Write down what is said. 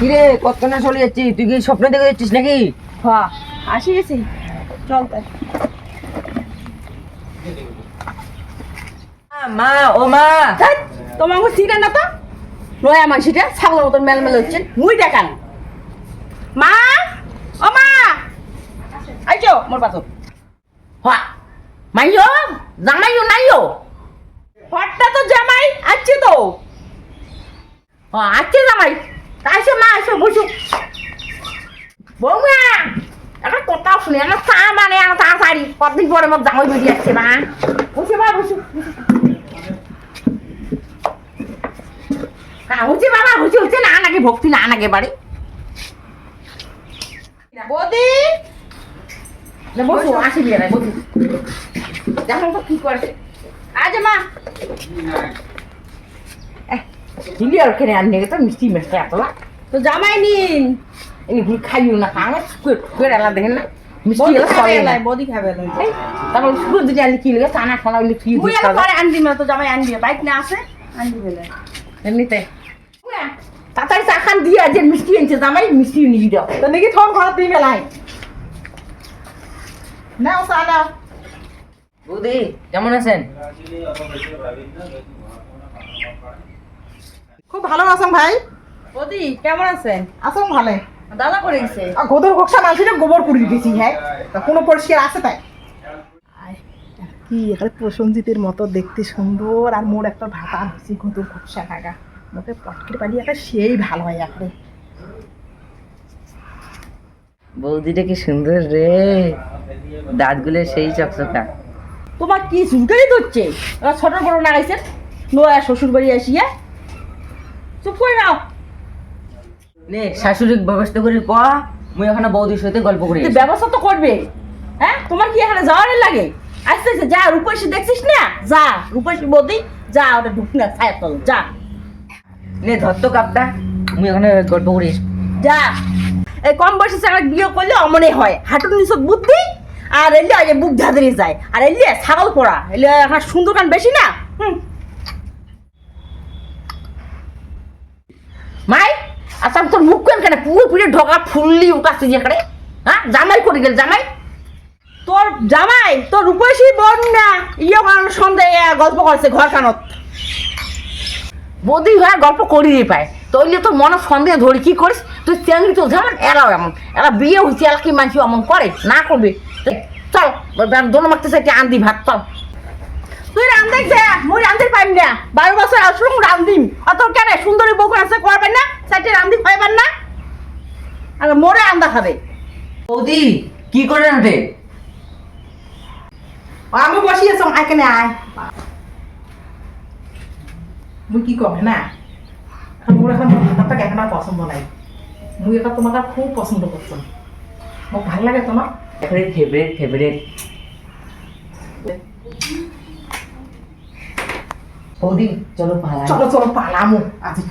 কিরে কতক্ষণ চলে যাচ্ছি? তুই কি স্বপ্ন দেখে যাচ্ছিস নাকি? হ্যাঁ আসি গেছি। চল তাই। মা ও মা। তোমাকে সিটা না তো? নয় আমার সিটা ছাগলের মতন মেলমেল হচ্ছে। মুই দেখান। মা ও মা। আইছো মোর পাশো। হ্যাঁ মাইও জামাইও নাইও হটটা তো জামাই আছে তো। হ্যাঁ আছে জামাই। আসো মা আসো বসো বৌমা একটা কথা শুনে একটা চা মানে একটা তাড়াতাড়ি কতদিন পরে আমার জামাই বেরিয়ে আসছে মা বসে মা বসো হ্যাঁ হচ্ছে বাবা হচ্ছে হচ্ছে না নাকি ভক্তি না নাকি বাড়ি বৌদি বসো আসি বিয়ে বসো দেখো তো কি করে আজ মা হিলি আর কেনে আনলে তো মিষ্টি মিষ্টি এতলা তো জামাই নিন। এগুলি খাইও না খাঙে শুকুর শুকুর এলা দেখেন না। মিষ্টি এলা চলে না। বৌদি খাবে এই, তারপর শুকুর যদি আনলি কি লাগে চানা খানা হইলে কি মুই এলা পরে আনবি না তো জামাই আনবি। বাইক না আছে আনবি বেলে। এমনিতে। তাড়াতাড়ি চা খান দিয়ে যে মিষ্টি আনছে জামাই মিষ্টি নিয়ে দাও তো নাকি থন ঘর দিই মেলাই নাও চা নাও বৌদি কেমন আছেন? খুব ভালো আছেন ভাই। বৌদি কেমন আছেন? আছেন ভালো। দাদা করে গেছে আর গোদর ঘোষা মানুষের গোবর পুড়ি দিয়েছি হ্যাঁ। তা কোনো পরিষ্কার আছে তাই? কি এখানে প্রসঞ্জিতের মতো দেখতে সুন্দর আর মোর একটা ভাতা হয়েছে গোদর ঘোষা টাকা মোকে পটকের পালি একটা সেই ভালো হয় এখানে বৌদিটা কি সুন্দর রে। দাঁতগুলো সেই চকচকা। তোমার কি চুলকানি ধরছে? ওরা ছোট বড় না গাইছেন নোয়া শ্বশুর বাড়ি আসিয়া চুপ করে নাও। নে শাশুড়ির ব্যবস্থা করে ক মুই ওখানে বৌদির সাথে গল্প করি ব্যবস্থা তো করবে। হ্যাঁ? তোমার কি এখানে যাওয়ার লাগে? আস্তে আস্তে যা রূপসী দেখছিস না? যা রূপসী বৌদি যা ওটা ঢুক না ছায়া তল যা। নে কাপটা মুই ওখানে গল্প করিস যা। এই কম বয়সে বিয়ে করলে অমনে হয়। হাঁটুর নিচে বুদ্ধি আর এলে আগে বুক ধাঁধরে যায়। আর এলে ছাগল পড়া। এলে এখন সুন্দর কান বেশি না? হুম। মাই আচ্ছা তোর মুখ কেন কেন? পুরো পুরো ঢোকা ফুললি উঠাচ্ছি এখানে। হ্যাঁ? জামাই করে গেল জামাই? তোর জামাই, তোর রূপসী বোন না ইয়ে কারণ সন্দেহে গল্প করছে ঘর কানত বৌদি হয়ে গল্প করিয়ে পায়। তৈলে তোর মনে সন্দেহ ধরি, কি করিস? তুই চেঙ্গি চলছে এমন এরাও এমন। এরা বিয়ে হয়েছে, এরা কি মানুষ এমন করে? না করবে। চল দোনো মারতে চাইতে আন্দি ভাত, চল। তুই রান্ধে যা মুই রান্ধতে পাইম না। বারো বছর আসলাম রান্ধিম। আর তোর কেন সুন্দরী বউ না সাইডে রান্ধি পাইবেন না? আর মোরে আন্দা খাবে। বৌদি কি করে হাঁটে আমি বসি আছো এখানে আয়। মুই কি কবে না? এখন মোর এখন ভাতটা এখন আর পছন্দ নাই। মুই এটা তোমাকে খুব পছন্দ করছ। মোক ভালো লাগে তোমার। ফেভারিট ফেভারিট ফেভারিট বৌদি চলো পালা। চলো চলো পালামো। আজি।